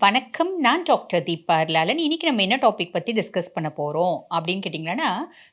வணக்கம் நான் டாக்டர் தீபா லாலன் இன்னைக்கு நம்ம என்ன டாபிக் பற்றி டிஸ்கஸ் பண்ண போகிறோம் அப்படின்னு கேட்டிங்கன்னா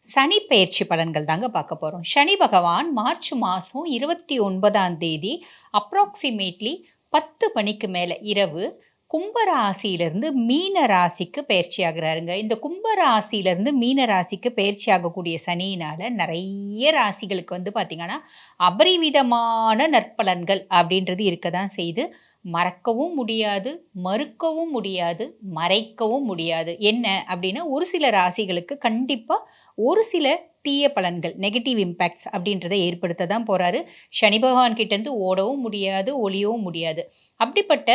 சனி பயிற்சி பலன்கள் தாங்க பார்க்க போகிறோம் சனி பகவான் மார்ச் மாதம் இருபத்தி ஒன்பதாம் தேதி அப்ராக்சிமேட்லி பத்து மணிக்கு மேலே இரவு கும்ப ராசியிலிருந்து மீன ராசிக்கு பயிற்சி ஆகுறாருங்க. இந்த கும்ப ராசியிலிருந்து மீன ராசிக்கு பயிற்சி ஆகக்கூடிய சனியினால் நிறைய ராசிகளுக்கு வந்து பார்த்திங்கன்னா அபரிவிதமான நற்பலன்கள் அப்படின்றது இருக்க தான் செய்து மறக்கவும் முடியாது மறுக்கவும் முடியாது மறைக்கவும் முடியாது. என்ன அப்படின்னா ஒரு சில ராசிகளுக்கு கண்டிப்பாக ஒரு சில தீய பலன்கள் நெகட்டிவ் இம்பேக்ட்ஸ் அப்படின்றத ஏற்படுத்த தான் போகிறாரு சனி பகவான் கிட்டேருந்து ஓடவும் முடியாது ஒளியவும் முடியாது. அப்படிப்பட்ட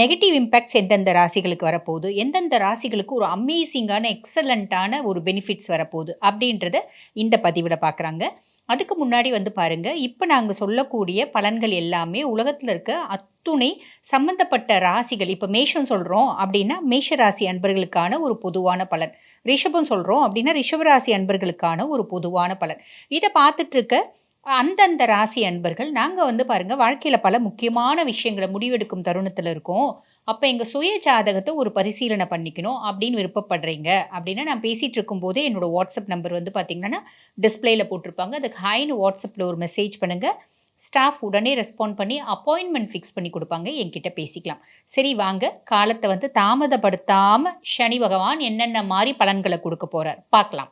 நெகட்டிவ் இம்பேக்ட்ஸ் எந்தெந்த ராசிகளுக்கு வரப்போகுது? எந்தெந்த ராசிகளுக்கு ஒரு அமேசிங்கான எக்ஸலண்ட்டான ஒரு பெனிஃபிட்ஸ் வரப்போகுது? அப்படின்றத இந்த பதிவில் பார்க்குறாங்க அதுக்கு முன்னாடி வந்து பாருங்க இப்போ நாங்கள் சொல்லக்கூடிய பலன்கள் எல்லாமே உலகத்தில் இருக்க அத்துணை சம்பந்தப்பட்ட ராசிகள் இப்போ மேஷம் சொல்கிறோம் அப்படின்னா மேஷ ராசி அன்பர்களுக்கான ஒரு பொதுவான பலன். ரிஷபம் சொல்கிறோம் அப்படின்னா ரிஷபராசி அன்பர்களுக்கான ஒரு பொதுவான பலன். இதை பார்த்துட்டு இருக்க அந்தந்த ராசி அன்பர்கள் நாங்கள் வந்து பாருங்கள் வாழ்க்கையில் பல முக்கியமான விஷயங்களை முடிவெடுக்கும் தருணத்தில் இருக்கோம். அப்போ எங்கள் சுய ஜாதகத்தை ஒரு பரிசீலனை பண்ணிக்கணும் அப்படின்னு விருப்பப்படுறீங்க. அப்படின்னா நான் பேசிகிட்டு இருக்கும்போதே என்னோடய வாட்ஸ்அப் நம்பர் வந்து பார்த்திங்கன்னா டிஸ்பிளேயில் போட்டிருப்பாங்க. அதுக்கு ஹைன்னு வாட்ஸ்அப்பில் ஒரு மெசேஜ் பண்ணுங்கள் ஸ்டாஃப் உடனே ரெஸ்பாண்ட் பண்ணி அப்பாயின்மெண்ட் ஃபிக்ஸ் பண்ணி கொடுப்பாங்க. என்கிட்ட பேசிக்கலாம். சரி வாங்க. காலத்தை வந்து தாமதப்படுத்தாமல் சனி பகவான் என்னென்ன மாதிரி பலன்களை கொடுக்க போகிறார் பார்க்கலாம்.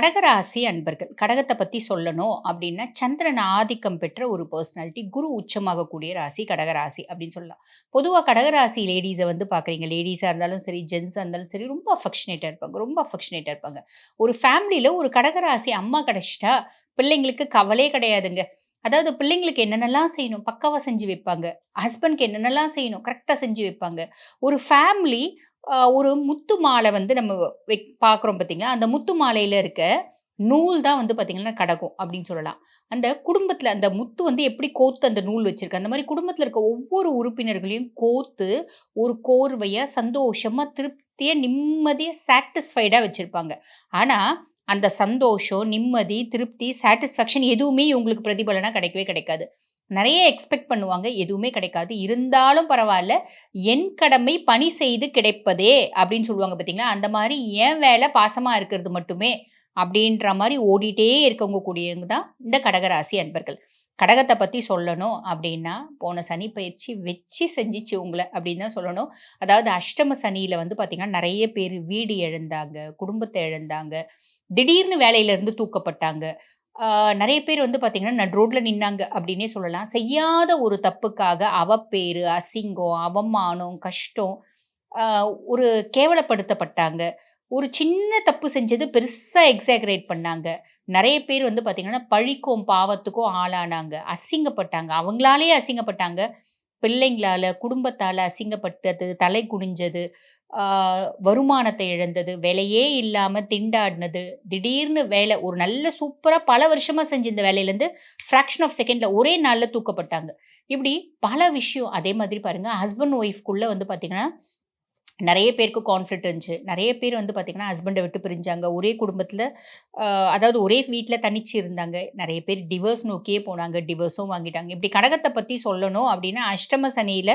கடகராசி அன்பர்கள் கடகத்தை பற்றி சொல்லணும் அப்படின்னா சந்திரன் ஆதிக்கம் பெற்ற ஒரு பர்சனாலிட்டி குரு உச்சமாகக்கூடிய ராசி கடகராசி அப்படின்னு சொல்லலாம். பொதுவாக கடகராசி லேடிஸை வந்து பார்க்குறீங்க. லேடிஸாக இருந்தாலும் சரி ஜென்ஸாக இருந்தாலும் சரி ரொம்ப அஃபெக்ஷனேட்டாக இருப்பாங்க. ரொம்ப அஃபெக்ஷனேட்டாக இருப்பாங்க. ஒரு ஃபேமிலியில் ஒரு கடகராசி அம்மா கிடச்சிட்டா பிள்ளைங்களுக்கு கவலையே கிடையாதுங்க. அதாவது பிள்ளைங்களுக்கு என்னென்னலாம் செய்யணும்? பக்காவாக செஞ்சு வைப்பாங்க. ஹஸ்பண்ட்க்கு என்னென்னலாம் செய்யணும்? கரெக்டாக செஞ்சு வைப்பாங்க. ஒரு ஃபேமிலி ஒரு முத்து மாலை வந்து நம்ம வெக் பார்க்குறோம் பார்த்தீங்களா அந்த முத்து மாலையில் இருக்க நூல் தான் வந்து பார்த்திங்கன்னா கடகம் அப்படின்னு சொல்லலாம். அந்த குடும்பத்தில் அந்த முத்து வந்து எப்படி கோத்து அந்த நூல் வச்சுருக்கு? அந்த மாதிரி குடும்பத்தில் இருக்க ஒவ்வொரு உறுப்பினர்களையும் கோத்து ஒரு கோர்வையாக சந்தோஷமாக திருப்தியாக நிம்மதியாக சாட்டிஸ்ஃபைடாக வச்சுருப்பாங்க. ஆனால் அந்த சந்தோஷம் நிம்மதி திருப்தி சாட்டிஸ்ஃபேக்ஷன் எதுவுமே இவங்களுக்கு பிரதிபலனாக கிடைக்கவே கிடைக்காது. நிறைய எக்ஸ்பெக்ட் பண்ணுவாங்க. எதுவுமே கிடைக்காது. இருந்தாலும் பரவாயில்ல. என் கடமை பணி செய்து கிடைப்பதே அப்படின்னு சொல்லுவாங்க பார்த்தீங்களா அந்த மாதிரி என் வேலை பாசமாக இருக்கிறது மட்டுமே அப்படின்ற மாதிரி ஓடிட்டே இருக்கவங்க கூடியவங்க தான் இந்த கடகராசி அன்பர்கள். கடகத்தை பற்றி சொல்லணும் அப்படின்னா போன சனி பயிற்சி வச்சு செஞ்சிச்சு உங்களை அப்படின்னு தான் சொல்லணும். அதாவது அஷ்டம சனியில் வந்து பார்த்திங்கன்னா நிறைய பேர் வீடு இழந்தாங்க குடும்பத்தை இழந்தாங்க திடீர்னு வேலையிலேருந்து தூக்கப்பட்டாங்க. நிறைய பேர் வந்து பார்த்திங்கன்னா நட் ரோட்டில் நின்னாங்க அப்படின்னே சொல்லலாம். செய்யாத ஒரு தப்புக்காக அவப்பேர் அசிங்கம் அவமானம் கஷ்டம் ஒரு கேவலப்படுத்தப்பட்டாங்க. ஒரு சின்ன தப்பு செஞ்சது பெருசாக எக்ஸாகரேட் பண்ணாங்க. நிறைய பேர் வந்து பார்த்திங்கன்னா பழிக்கும் பாவத்துக்கும் ஆளானாங்க. அசிங்கப்பட்டாங்க. அவங்களாலே அசிங்கப்பட்டாங்க. பிள்ளைங்களால குடும்பத்தால் அசிங்கப்பட்டது தலை குனிஞ்சது வருமானத்தை இழந்தது வேலையே இல்லாமல் திண்டாடினது திடீர்னு வேலை ஒரு நல்ல சூப்பராக பல வருஷமாக செஞ்ச இந்த வேலையிலேருந்து ஃப்ராக்ஷன் ஆஃப் செகண்டில் ஒரே நாளில் தூக்கப்பட்டாங்க. இப்படி பல விஷயம் அதே மாதிரி பாருங்கள் ஹஸ்பண்ட் ஒய்ஃப்குள்ளே வந்து பார்த்திங்கன்னா நிறைய பேருக்கு கான்ஃப்ளிக்ட் இருந்துச்சு. நிறைய பேர் வந்து பார்த்திங்கன்னா ஹஸ்பண்டை விட்டு பிரிஞ்சாங்க. ஒரே குடும்பத்தில் அதாவது ஒரே வீட்டில் தனிச்சு இருந்தாங்க. நிறைய பேர் டிவர்ஸ் நோக்கியே போனாங்க. டிவர்ஸும் வாங்கிட்டாங்க. இப்படி கடகத்தை பற்றி சொல்லணும் அப்படின்னா அஷ்டம சனியில்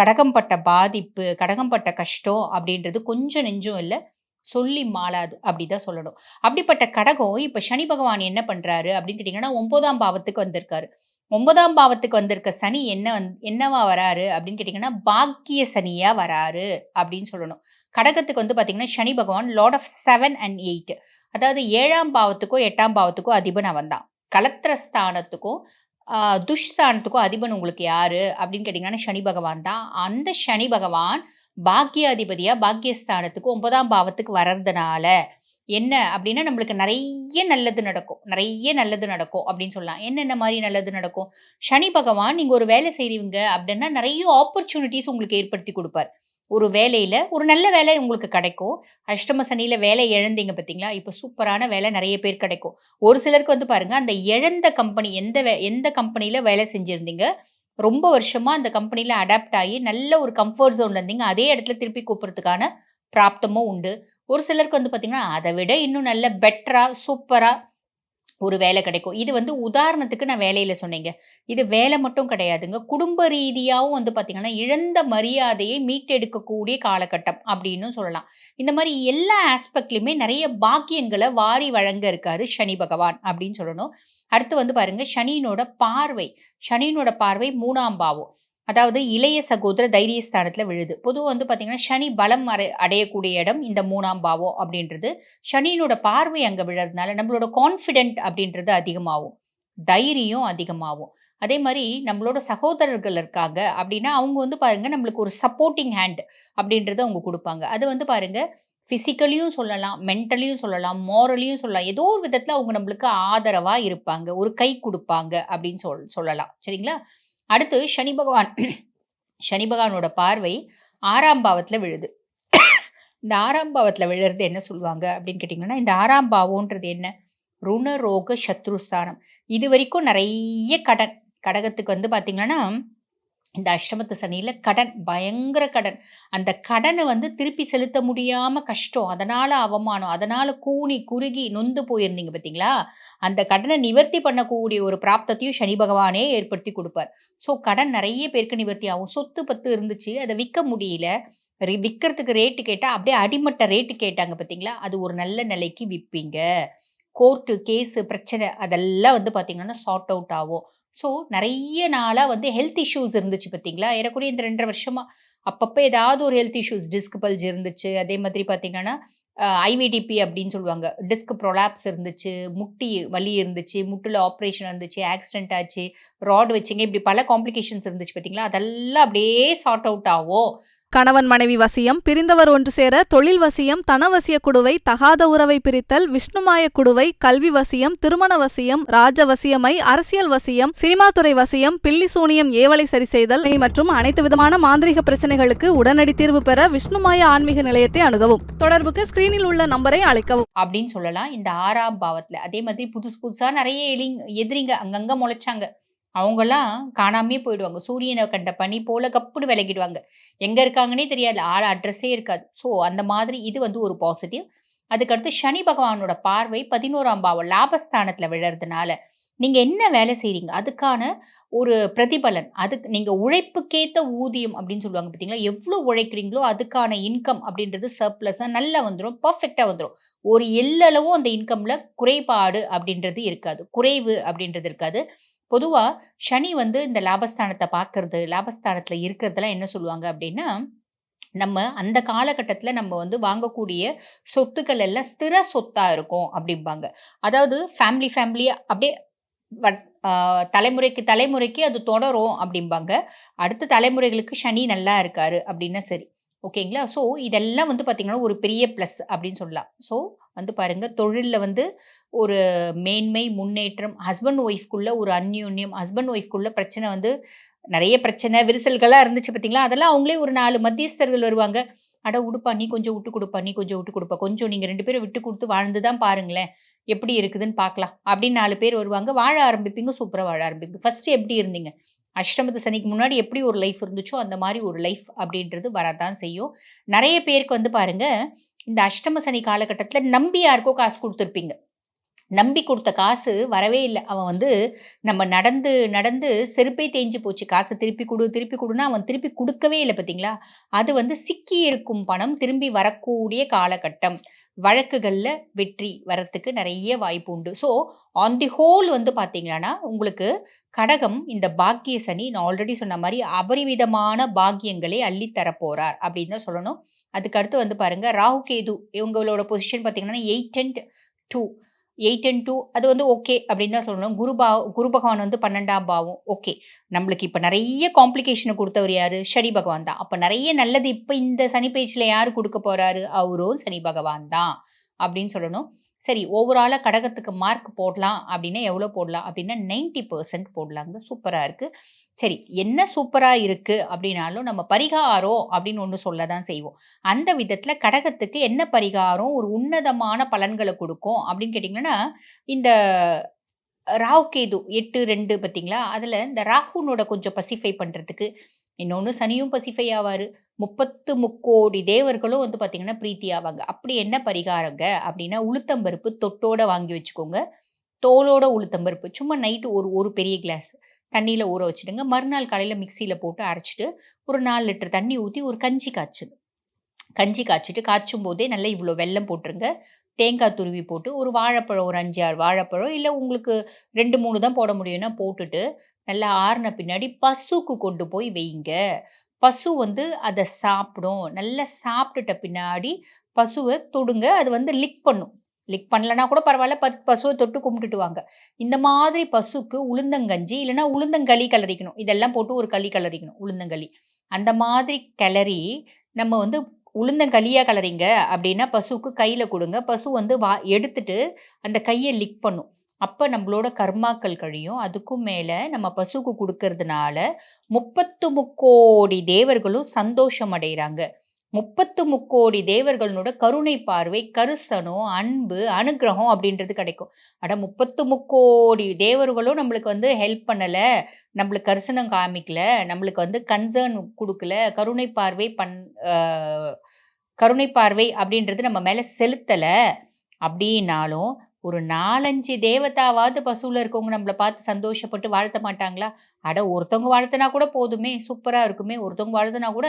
கடகம் பட்ட பாதிப்பு கடகம் பட்ட கஷ்டம் அப்படின்றது கொஞ்சம் நெஞ்சும் இல்லை சொல்லி மாளாது. அப்படி தான் சொல்லணும். அப்படிப்பட்ட கடகம் இப்போ சனி பகவான் என்ன பண்ணுறாரு அப்படின்னு கேட்டிங்கன்னா ஒன்பதாம் பாவத்துக்கு வந்திருக்காரு. ஒன்பதாம் பாவத்துக்கு வந்திருக்க சனி என்ன வந் என்னவா வராரு அப்படின்னு கேட்டிங்கன்னா பாக்கிய சனியா வராரு அப்படின்னு சொல்லணும். கடகத்துக்கு வந்து பார்த்தீங்கன்னா சனி பகவான் lord of seven and eight அதாவது ஏழாம் பாவத்துக்கோ எட்டாம் பாவத்துக்கோ அதிபன் அவன் தான். கலத்திரஸ்தானத்துக்கும் துஷ்தானத்துக்கும் அதிபன் உங்களுக்கு யாரு அப்படின்னு கேட்டிங்கன்னா சனி பகவான் தான். அந்த சனி பகவான் பாக்கியாதிபதியாக பாக்கியஸ்தானத்துக்கு ஒன்பதாம் பாவத்துக்கு வர்றதுனால என்ன அப்படின்னா நம்மளுக்கு நிறைய நல்லது நடக்கும். நிறைய நல்லது நடக்கும் அப்படின்னு சொல்லலாம். என்னென்ன மாதிரி நல்லது நடக்கும்? சனி பகவான் நீங்கள் ஒரு வேலை செய்கிறீங்க அப்படின்னா நிறைய ஆப்பர்ச்சுனிட்டிஸ் உங்களுக்கு ஏற்படுத்தி கொடுப்பார். ஒரு வேலையில் ஒரு நல்ல வேலை உங்களுக்கு கிடைக்கும். அஷ்டம சனியில் வேலை இழந்தீங்க பார்த்தீங்களா? இப்போ சூப்பரான வேலை நிறைய பேர் கிடைக்கும். ஒரு சிலருக்கு வந்து பாருங்கள் அந்த இழந்த கம்பெனி எந்த வே- எந்த கம்பெனியில் வேலை செஞ்சுருந்தீங்க? ரொம்ப வருஷமாக அந்த கம்பெனியில் அடாப்ட் ஆகி நல்ல ஒரு கம்ஃபர்ட் ஜோனில் இருந்தீங்க. அதே இடத்துல திருப்பி கூப்பிட்றதுக்கான பிராப்தமும் உண்டு. ஒரு சிலருக்கு வந்து பார்த்திங்கன்னா அதை விட இன்னும் நல்ல பெட்டராக சூப்பராக ஒரு வேலை கிடைக்கும். இது வந்து உதாரணத்துக்கு நான் வேலையில் சொன்னீங்க. இது வேலை மட்டும் கிடையாதுங்க. குடும்ப ரீதியாகவும் வந்து பார்த்திங்கன்னா இழந்த மரியாதையை மீட்டெடுக்கக்கூடிய காலகட்டம் அப்படின்னு சொல்லலாம். இந்த மாதிரி எல்லா ஆஸ்பெக்ட்லையுமே நிறைய பாக்கியங்களை வாரி வழங்க இருக்காரு சனி பகவான் அப்படின்னு சொல்லணும். அடுத்து வந்து பாருங்க சனியினோட பார்வை. சனியினோட பார்வை மூணாம் பாவம். அதாவது இளைய சகோதர தைரியஸ்தானத்தில் விழுது. பொதுவாக வந்து பார்த்தீங்கன்னா சனி பலம் அடை அடையக்கூடிய இடம் இந்த மூணாம் பாவம் அப்படின்றது. சனியினோட பார்வை அங்கே விழறதுனால நம்மளோட கான்ஃபிடென்ட் அப்படின்றது அதிகமாகும். தைரியம் அதிகமாகும். அதே மாதிரி நம்மளோட சகோதரர்கள் இருக்காங்க அப்படின்னா அவங்க வந்து பாருங்க நம்மளுக்கு ஒரு சப்போர்ட்டிங் ஹேண்ட் அப்படின்றத அவங்க கொடுப்பாங்க. அது வந்து பாருங்க ஃபிசிக்கலியும் சொல்லலாம் மென்டலியும் சொல்லலாம் மாரலியும் சொல்லலாம். ஏதோ ஒரு விதத்தில் அவங்க நம்மளுக்கு ஆதரவாக இருப்பாங்க ஒரு கை கொடுப்பாங்க அப்படின்னு சொல் சொல்லலாம். சரிங்களா? அடுத்து சனி பகவான் சனி பகவானோட பார்வை ஆறாம் பாவத்தில் விழுது. இந்த ஆறாம் பாவத்தில் விழுறது என்ன சொல்லுவாங்க அப்படின்னு கேட்டிங்கன்னா இந்த ஆறாம் பாவம்ன்றது என்ன? ருணரோக சத்ருஸ்தானம். இது வரைக்கும் நிறைய கடன் கடகத்துக்கு வந்து பார்த்திங்கன்னா இந்த அஷ்டமத்து சனியில் கடன் பயங்கர கடன். அந்த கடனை வந்து திருப்பி செலுத்த முடியாமல் கஷ்டம். அதனால் அவமானம் அதனால் கூனி குறுகி நொந்து போயிருந்தீங்க பார்த்தீங்களா அந்த கடனை நிவர்த்தி பண்ணக்கூடிய ஒரு பிராப்தத்தையும் சனி பகவானே ஏற்படுத்தி கொடுப்பார். ஸோ கடன் நிறைய பேருக்கு நிவர்த்தி ஆகும். சொத்து பத்து இருந்துச்சு அதை விற்க முடியல. விற்கிறதுக்கு ரேட்டு கேட்டால் அப்படியே அடிமட்ட ரேட்டு கேட்டாங்க பார்த்தீங்களா அது ஒரு நல்ல நிலைக்கு விற்பீங்க கோர்ட்டு கேஸு பிரச்சனை அதெல்லாம் வந்து பார்த்தீங்கன்னா சார்ட் அவுட் ஆகும். ஸோ நிறைய நாளாக வந்து ஹெல்த் இஷ்யூஸ் இருந்துச்சு பார்த்தீங்களா ஏறக்குறைய இந்த ரெண்டரை வருஷமாக அப்பப்போ ஏதாவது ஒரு ஹெல்த் இஷ்யூஸ் டிஸ்க் பல்ஜ் இருந்துச்சு. அதே மாதிரி பார்த்தீங்கன்னா ஐவிடிபி அப்படின்னு சொல்லுவாங்க. டிஸ்க் ப்ரொலாப்ஸ் இருந்துச்சு முட்டி வலி இருந்துச்சு முட்டில் ஆப்ரேஷன் இருந்துச்சு ஆக்சிடென்ட் ஆச்சு ராட் வச்சிங்க இப்படி பல காம்ப்ளிகேஷன்ஸ் இருந்துச்சு பார்த்தீங்களா அதெல்லாம் அப்படியே சார்ட் அவுட் ஆகும். கணவன் மனைவி வசியம் பிரிந்தவர் ஒன்று சேர தொழில் வசியம் தனவசிய குடுவை தகாத உறவை பிரித்தல் விஷ்ணுமாய குடுவை கல்வி வசியம் திருமண வசியம் ராஜ வசியமை அரசியல் வசியம் சினிமா துறை வசியம் பில்லி சூனியம் ஏவலை சரி செய்தல் மற்றும் அனைத்து விதமான மாந்திரிக பிரச்சனைகளுக்கு உடனடி தீர்வு பெற விஷ்ணுமாய ஆன்மீக நிலையத்தை அணுகவும். தொடர்புக்கு ஸ்கிரீனில் உள்ள நம்பரை அழைக்கவும். அப்படின்னு சொல்லலாம். இந்த ஆறாம் பாவத்துல. அதே மாதிரி புதுசு புதுசா நிறைய எலிங் எதிரிங்க அங்கங்க முளைச்சாங்க. அவங்கெல்லாம் காணாமே போயிடுவாங்க. சூரியனை கண்ட பனி போல கப்புன்னு விலகிடுவாங்க. எங்கே இருக்காங்கன்னே தெரியாது. ஆள் அட்ரஸே இருக்காது. ஸோ அந்த மாதிரி இது வந்து ஒரு பாசிட்டிவ் அதுக்கடுத்து சனி பகவானோட பார்வை பதினோராம் பாவம் லாபஸ்தானத்தில் விழறதுனால நீங்கள் என்ன வேலை செய்கிறீங்க அதுக்கான ஒரு பிரதிபலன் அதுக்கு நீங்கள் உழைப்புக்கேற்ற ஊதியம் அப்படின்னு சொல்லுவாங்க பார்த்தீங்களா எவ்வளோ உழைக்கிறீங்களோ அதுக்கான இன்கம் அப்படின்றது சர்ப்ளஸாக நல்லா வந்துடும் பர்ஃபெக்டாக வந்துடும் ஒரு எல்லளவும் அந்த இன்கமில் குறைபாடு அப்படின்றது இருக்காது. குறைவு அப்படின்றது இருக்காது. பொதுவாக சனி வந்து இந்த லாபஸ்தானத்தை பார்க்கறது லாபஸ்தானத்தில் இருக்கிறதெல்லாம் என்ன சொல்லுவாங்க அப்படின்னா நம்ம அந்த காலகட்டத்தில் நம்ம வந்து வாங்கக்கூடிய சொத்துக்கள் எல்லாம் ஸ்திர சொத்தாக இருக்கும் அப்படிம்பாங்க. அதாவது ஃபேமிலி ஃபேமிலியாக அப்படியே வட்- தலைமுறைக்கு தலைமுறைக்கு அது தொடரும் அப்படிம்பாங்க. அடுத்த தலைமுறைகளுக்கு சனி நல்லா இருக்காரு அப்படின்னா சரி. ஓகேங்களா? ஸோ இதெல்லாம் வந்து பார்த்திங்கன்னா ஒரு பெரிய ப்ளஸ் அப்படின்னு சொல்லலாம். ஸோ வந்து பாருங்கள் தொழிலில் வந்து ஒரு மேன்மை முன்னேற்றம் ஹஸ்பண்ட் ஒய்ஃப்குள்ளே ஒரு அந்யோன்யம் ஹஸ்பண்ட் ஒய்ஃப்குள்ளே பிரச்சனை வந்து நிறைய பிரச்சனை விரிசல்களாக இருந்துச்சு பார்த்தீங்களா? அதெல்லாம் அவங்களே ஒரு நாலு மத்தியஸ்தர்கள் வருவாங்க. அட உடுப்பா நீ கொஞ்சம் விட்டு கொடுப்பா நீ கொஞ்சம் விட்டு கொடுப்பா. கொஞ்சம் நீங்கள் ரெண்டு பேரும் விட்டு கொடுத்து வாழ்ந்து தான் பாருங்களேன். எப்படி இருக்குதுன்னு பார்க்கலாம். அப்படின்னு நாலு பேர் வருவாங்க. வாழ ஆரம்பிப்பீங்க. சூப்பராக வாழ ஆரம்பிப்பீங்க. ஃபர்ஸ்ட் எப்படி இருந்தீங்க? அஷ்டமத்து சனிக்கு முன்னாடி எப்படி ஒரு லைஃப் இருந்துச்சோ அந்த மாதிரி ஒரு லைஃப் அப்படின்றது வரதான் செய்யும். நிறைய பேருக்கு வந்து பாருங்கள் இந்த அஷ்டம சனி காலகட்டத்தில் நம்பி யாருக்கோ காசு கொடுத்துருப்பீங்க. நம்பி கொடுத்த காசு வரவே இல்லை. அவன் வந்து நம்ம நடந்து நடந்து செருப்பே தேஞ்சு போச்சு. காசு திருப்பி கொடு திருப்பி கொடுன்னா அவன் திருப்பி கொடுக்கவே இல்லை பார்த்தீங்களா அது வந்து சிக்கி இருக்கும் பணம் திரும்பி வரக்கூடிய காலகட்டம். வழக்குகளில் வெற்றி வரத்துக்கு நிறைய வாய்ப்பு உண்டு. ஸோ ஆன் தி ஹோல் வந்து பார்த்தீங்கன்னா உங்களுக்கு கடகம் இந்த பாக்கிய சனி நான் ஆல்ரெடி சொன்ன மாதிரி அபரிவிதமான பாக்கியங்களை அள்ளித்தர போகிறார் அப்படின்னு தான் சொல்லணும். அதுக்கு அடுத்து வந்து பாருங்க ராகு கேது இவங்களோட பொசிஷன் பார்த்தீங்கன்னா eight and two eight and two அது வந்து ஓகே அப்படின்னு தான் சொல்லணும். குரு பா குரு பகவான் வந்து பன்னெண்டாம் பாவம் ஓகே நம்மளுக்கு இப்போ நிறைய காம்ப்ளிகேஷனை கொடுத்தவர் யாரு? சனி பகவான் தான். அப்போ நிறைய நல்லது இப்போ இந்த சனி பேச்சில் யார் கொடுக்க போறாரு? அவரும் சனி பகவான் தான் அப்படின்னு சொல்லணும். சரி ஓவராலாக கடகத்துக்கு மார்க் போடலாம் அப்படின்னா எவ்வளோ போடலாம்? அப்படின்னா நைன்ட்டி பர்சன்ட் போடலாங்க. சூப்பராக இருக்குது சரி என்ன சூப்பராக இருக்குது அப்படின்னாலும் நம்ம பரிகாரம் அப்படின்னு ஒன்று சொல்ல தான் செய்வோம். அந்த விதத்தில் கடகத்துக்கு என்ன பரிகாரம்? ஒரு உன்னதமான பலன்களை கொடுக்கும் அப்படின்னு கேட்டிங்கன்னா இந்த ராகு கேது எட்டு ரெண்டு பார்த்தீங்களா? அதில் இந்த ராகுனோட கொஞ்சம் பசிஃபை பண்ணுறதுக்கு இன்னொன்று சனியும் பசிஃபை ஆவார். முப்பத்து முக்கோடி தேவர்களும் வந்து பார்த்தீங்கன்னா பிரீத்தி ஆவாங்க. அப்படி என்ன பரிகாரங்க? அப்படின்னா உளுத்தம்பருப்பு தொட்டோட வாங்கி வச்சுக்கோங்க. தோலோட உளுத்தம்பருப்பு சும்மா நைட்டு ஒரு ஒரு பெரிய கிளாஸ் தண்ணியில் ஊற வச்சுடுங்க. மறுநாள் காலையில் மிக்சியில் போட்டு அரைச்சிட்டு ஒரு நாலு லிட்டர் தண்ணி ஊற்றி ஒரு கஞ்சி காய்ச்சுங்க. கஞ்சி காய்ச்சிட்டு காய்ச்சும் போதே நல்லா இவ்வளோ வெல்லம் போட்டுருங்க. தேங்காய் துருவி போட்டு ஒரு வாழைப்பழம் ஒரு அஞ்சு ஆறு வாழைப்பழம் இல்லை உங்களுக்கு ரெண்டு மூணு தான் போட முடியும்னா போட்டுட்டு நல்லா ஆறின பின்னாடி பசுக்கு கொண்டு போய் வைங்க பசு வந்து அதை சாப்பிடும். நல்லா சாப்பிட்டுட்ட பின்னாடி பசுவை தொடுங்க. அது வந்து லிக் பண்ணும். லிக் பண்ணலனா கூட பரவாயில்ல. பத் பசுவை தொட்டு கும்பிட்டுட்டு வாங்க. இந்த மாதிரி பசுக்கு உளுந்தங்கஞ்சி இல்லைன்னா உளுந்தங்களி கலரிக்கணும். இதெல்லாம் போட்டு ஒரு களி கலரிக்கணும். உளுந்தங்களி அந்த மாதிரி கிளறி நம்ம வந்து உளுந்தங்களியாக கலரிங்க அப்படின்னா பசுவுக்கு கையில் கொடுங்க. பசு வந்து வா எடுத்துட்டு அந்த கையை லிக் பண்ணும். அப்போ நம்மளோட கர்மாக்கள் கழியும். அதுக்கும் மேலே நம்ம பசுக்கு கொடுக்கறதுனால முப்பத்து முக்கோடி தேவர்களும் சந்தோஷம் அடைகிறாங்க முப்பத்து முக்கோடி தேவர்களோட கருணை பார்வை கருசனம் அன்பு அனுகிரகம் அப்படின்றது கிடைக்கும். அட முப்பத்து முக்கோடி தேவர்களும் நம்மளுக்கு வந்து ஹெல்ப் பண்ணலை நம்மளுக்கு கரிசனம் காமிக்கல நம்மளுக்கு வந்து கன்சர்ன் கொடுக்கல கருணை பார்வை பண் கருணை பார்வை அப்படின்றது நம்ம மேலே செலுத்தலை அப்படின்னாலும் ஒரு நாலஞ்சு தேவதாவாவது பசுவில் இருக்கவங்க நம்மளை பார்த்து சந்தோஷப்பட்டு வாழ்த்த மாட்டாங்களா? அட ஒருத்தவங்க வாழ்த்தினா கூட போதுமே சூப்பராக இருக்குமே. ஒருத்தவங்க வாழ்த்தினா கூட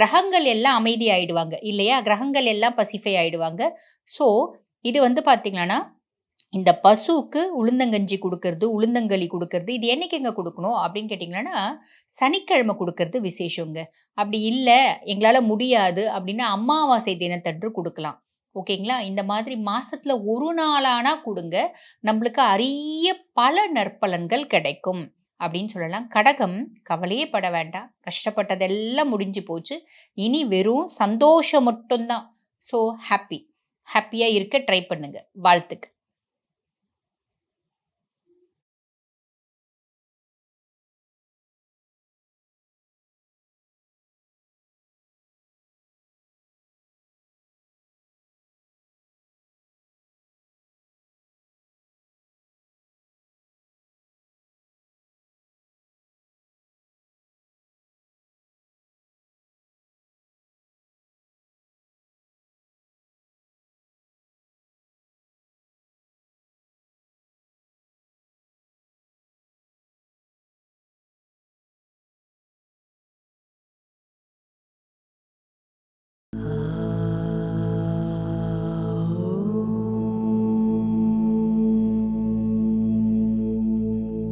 கிரகங்கள் எல்லாம் அமைதி ஆயிடுவாங்க. இல்லையா? கிரகங்கள் எல்லாம் பசிஃபை ஆயிடுவாங்க. ஸோ இது வந்து பார்த்தீங்கன்னா இந்த பசுவுக்கு உளுந்தங்கஞ்சி கொடுக்கறது உளுந்தங்களி கொடுக்கறது இது என்னைக்குங்க கொடுக்கணும் அப்படின்னு கேட்டிங்கன்னா சனிக்கிழமை கொடுக்கறது விசேஷங்க. அப்படி இல்லை எங்களால் முடியாது அப்படின்னா அமாவாசை தினத்தன்று கொடுக்கலாம். ஓகேங்களா? இந்த மாதிரி மாதத்தில் ஒரு நாளானா கொடுங்க நம்மளுக்கு அரிய பல நற்பலன்கள் கிடைக்கும். அப்படின்னு சொல்லலாம். கடகம் கவலையே பட வேண்டாம். கஷ்டப்பட்டதெல்லாம் முடிஞ்சு போச்சு. இனி வெறும் சந்தோஷம் மட்டும்தான். ஸோ ஹாப்பி ஹாப்பியாக இருக்க ட்ரை பண்ணுங்க. வாழ்த்துக்கு Uh...